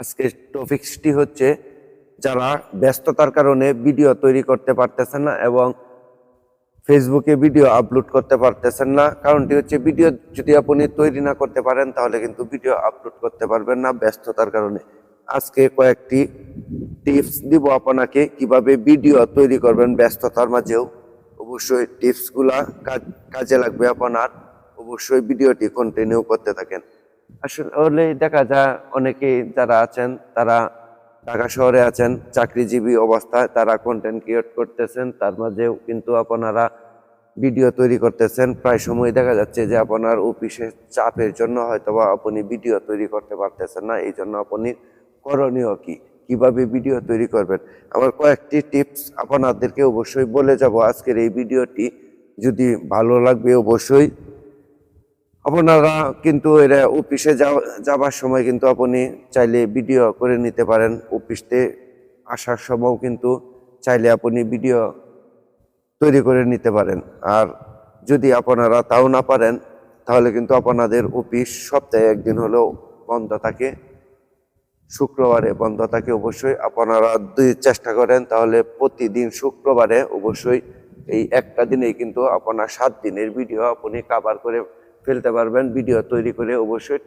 আজকে টপিক্সটি হচ্ছে যারা ব্যস্ততার কারণে ভিডিও তৈরি করতে পারতেছেন না এবং ফেসবুকে ভিডিও আপলোড করতে পারতেছেন না। কারণটি হচ্ছে ভিডিও যদি আপনি তৈরি না করতে পারেন, তাহলে কিন্তু ভিডিও আপলোড করতে পারবেন না ব্যস্ততার কারণে। আজকে কয়েকটি টিপস দিব আপনাকে, কীভাবে ভিডিও তৈরি করবেন ব্যস্ততার মাঝেও। অবশ্যই টিপসগুলা কাজ- কাজে লাগবে আপনার। অবশ্যই ভিডিওটি কন্টিনিউ করতে থাকেন। আসলে দেখা যায় অনেকেই যারা আছেন, তারা ঢাকা শহরে আছেন, চাকরিজীবী অবস্থায় তারা কন্টেন্ট ক্রিয়েট করতেছেন, তার মাঝেও কিন্তু আপনারা ভিডিও তৈরি করতেছেন। প্রায় সময় দেখা যাচ্ছে যে আপনার অফিসের চাপের জন্য হয়তোবা আপনি ভিডিও তৈরি করতে পারতেছেন না। এই জন্য আপনি করণীয় কি? কীভাবে ভিডিও তৈরি করবেন? আমার কয়েকটি টিপস আপনাদেরকে অবশ্যই বলে যাব। আজকের এই ভিডিওটি যদি ভালো লাগবে অবশ্যই আপনারা কিন্তু এরা অফিসে যাওয়া- যাবার সময় কিন্তু আপনি চাইলে ভিডিও করে নিতে পারেন। অফিসতে আসার সময়ও কিন্তু চাইলে আপনি ভিডিও তৈরি করে নিতে পারেন। আর যদি আপনারা তাও না পারেন, তাহলে কিন্তু আপনাদের অফিস সপ্তাহে একদিন হলেও বন্ধ থাকে। শুক্রবারে বন্ধ থাকে অবশ্যই। আপনারা দুই চেষ্টা করেন, তাহলে প্রতিদিন শুক্রবারে অবশ্যই এই একটা দিনেই কিন্তু আপনার সাত দিনের ভিডিও আপনি কাভার করে ফেলতে পারবেন, ভিডিও তৈরি করে অবশ্যই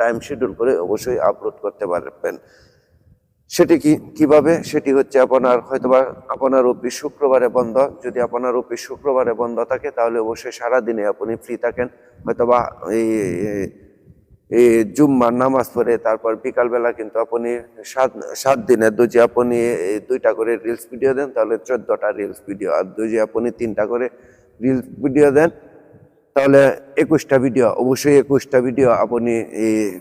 টাইম শিডিউল করে অবশ্যই আপলোড করতে পারবেন। সেটি কি, কীভাবে? সেটি হচ্ছে আপনার, হয়তোবা আপনার অফিস শুক্রবারে বন্ধ। যদি আপনার অফিস শুক্রবারে বন্ধ থাকে, তাহলে অবশ্যই সারা দিনে আপনি ফ্রি থাকেন। হয়তোবা এই এই জুম্মার নামাজ পড়ে, তারপর বিকালবেলা কিন্তু আপনি সাত সাত দিনে দুজি আপনি দুইটা করে রিলস ভিডিও দেন, তাহলে চোদ্দটা রিলস ভিডিও আর যদি আপনি তিনটা করে রিলস ভিডিও দেন তাহলে একুশটা ভিডিও অবশ্যই একুশটা ভিডিও আপনি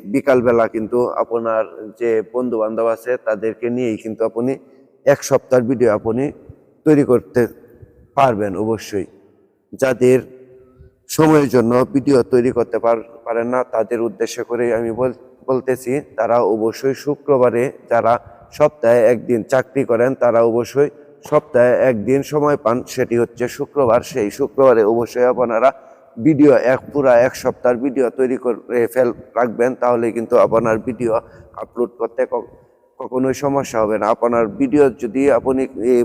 বিকালবেলা কিন্তু আপনার যে বন্ধু বান্ধব আছে তাদেরকে নিয়েই কিন্তু আপনি এক সপ্তাহের ভিডিও আপনি তৈরি করতে পারবেন অবশ্যই। যাদের সময়ের জন্য ভিডিও তৈরি করতে পার- পারেন না, তাদের উদ্দেশ্য করে আমি বল- বলতেছি, তারা অবশ্যই শুক্রবারে যারা সপ্তাহে একদিন চাকরি করেন, তারা অবশ্যই সপ্তাহে একদিন সময় পান, সেটি হচ্ছে শুক্রবার। সেই শুক্রবারে অবশ্যই আপনারা ভিডিও, এক পুরা এক সপ্তাহের ভিডিও তৈরি করে ফেল, রাখবেন, তাহলে কিন্তু আপনার ভিডিও আপলোড করতে কখনোই সমস্যা হবে না। আপনার ভিডিও যদি আপনি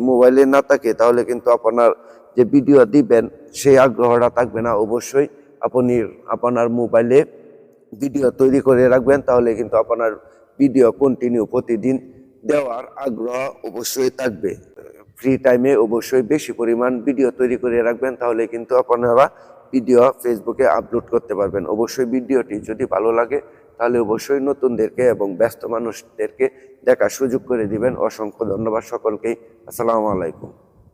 মোবাইলে না থাকে, তাহলে কিন্তু আপনার যে ভিডিও দিবেন, সেই আগ্রহটা থাকবে না। অবশ্যই আপনি আপনার মোবাইলে ভিডিও তৈরি করে রাখবেন, তাহলে কিন্তু আপনার ভিডিও কন্টিনিউ প্রতিদিন দেওয়ার আগ্রহ অবশ্যই থাকবে। ফ্রি টাইমে অবশ্যই বেশি পরিমাণ ভিডিও তৈরি করে রাখবেন, তাহলে কিন্তু আপনারা ভিডিও ফেসবুকে আপলোড করতে পারবেন। অবশ্যই ভিডিওটি যদি ভালো লাগে, তাহলে অবশ্যই নতুনদেরকে এবং ব্যস্ত মানুষদেরকে দেখার সুযোগ করে দিবেন। অসংখ্য ধন্যবাদ সকলকেই। আসসালামু আলাইকুম।